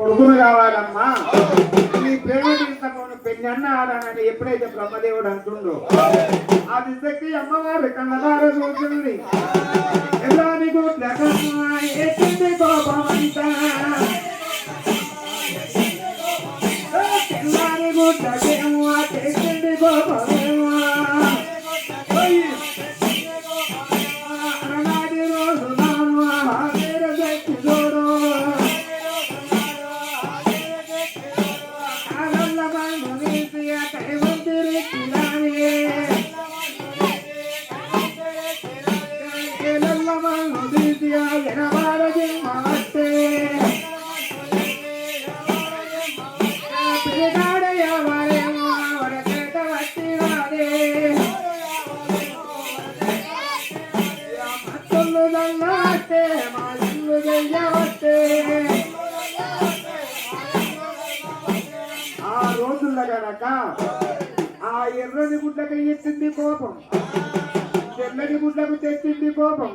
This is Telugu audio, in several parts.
కొడుకును కావాలమ్మా. నీ పేరు తీసుకోను పెళ్ళన్న అన్న ఆడానని ఎప్పుడైతే బ్రహ్మదేవుడు అంటుండో ఆ శక్తి అమ్మవారు కన్నవారు చూస్తుంది ఎలా నీకు ఆ రోజుల్లో గనక ఆ ఎర్రని గుడ్లకు ఎత్తింది కోపం. తెల్లని గుడ్లకు తెచ్చింది కోపం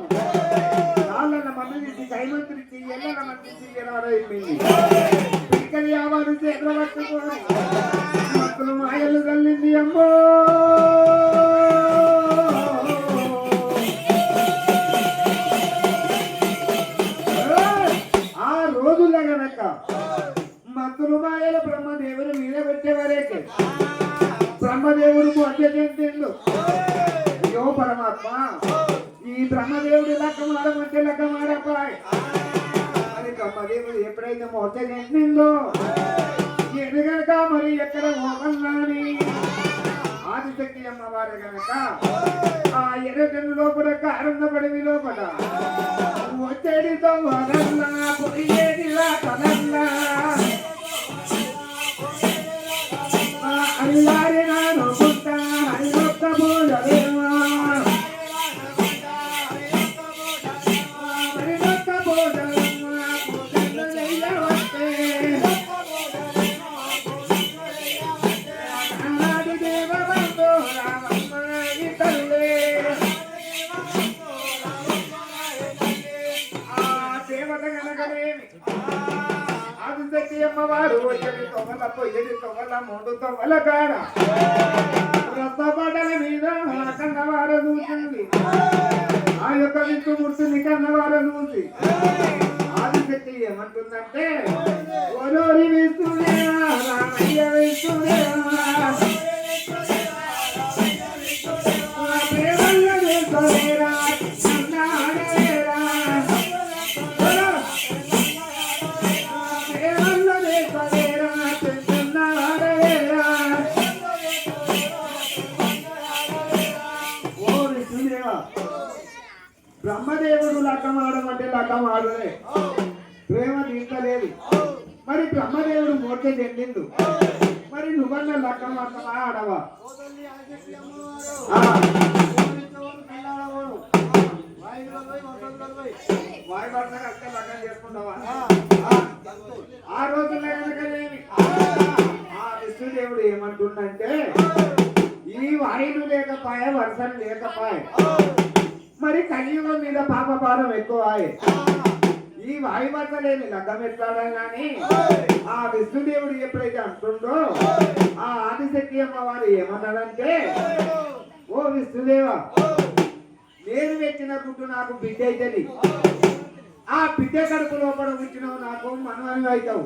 నాళ్ళ మందికి కైమంత్రికి ఎల్లన మందికి ఎనవరైపోయింది పిక్కని ఆవారు చేతులు మక్కులు మాయలు తల్లింది అమ్మో! ఆ రోజుల్లో గనక మత్తులు మాయల బ్రహ్మదేవుని మీద పెట్టేవారేకే బ్రహ్మదేవుడు మధ్య పరమాత్మ ఈ బ్రహ్మదేవుడు లెక్క మాడమంటే లెక్క మాడపాయ్ అది బ్రహ్మదేవుడు ఎప్పుడైతే మోత చెందిందో ఎందుకనక మరి ఎక్కడ మోకన్నాని ఆదిశక్తి అమ్మవారు గనక ఆ ఎర్రగన్ను లోపల కారందపడివి లోపల ఒత్తిడితో వదల్లా పోయేదిలా కదన్నా అల్లారి నాను పుట్ట అల్లొక్క పూజలు ఆదిశక్తి అమ్మవారు వచ్చేది తొవ్వల పొయ్యేది తొమ్మల మూడు తొమ్మల కాడ. రసపడల మీద కన్నవారు చూసింది బ్రహ్మదేవుడు లక్కమాడడం అంటే లక్కమాడలే ప్రేమ తీర్చలేదు మరి బ్రహ్మదేవుడు మోర్చ చెందిండు. మరి నువ్వన్న లక్కమాడతావా ఆడవా? ఆ. వాయుభర్త కలిస్తే లగ్గం చేసుకుంటావా ఆ రోజుల్లో కనుకనేమి ఆ విష్ణుదేవుడు ఏమంటుండంటే ఈ వాయులు లేకపాయ వర్షం లేకపాయ. మరి కలియుగం మీద పాప భారం ఎక్కువ ఈ వాయువర్త లేని లగ్గం ఎట్లాడా గాని ఆ విష్ణుదేవుడు ఎప్పుడైతే అంటుండో ఆ ఆదిశక్తి అమ్మవారు ఏమన్నాడంటే ఓ విష్ణుదేవ నేను పెట్టిన గుడ్డు నాకు బిడ్డ అవుతుంది ఆ బిడ్డ కడుపు లోపల ఉంచినవు నాకు మనవని అవుతావు.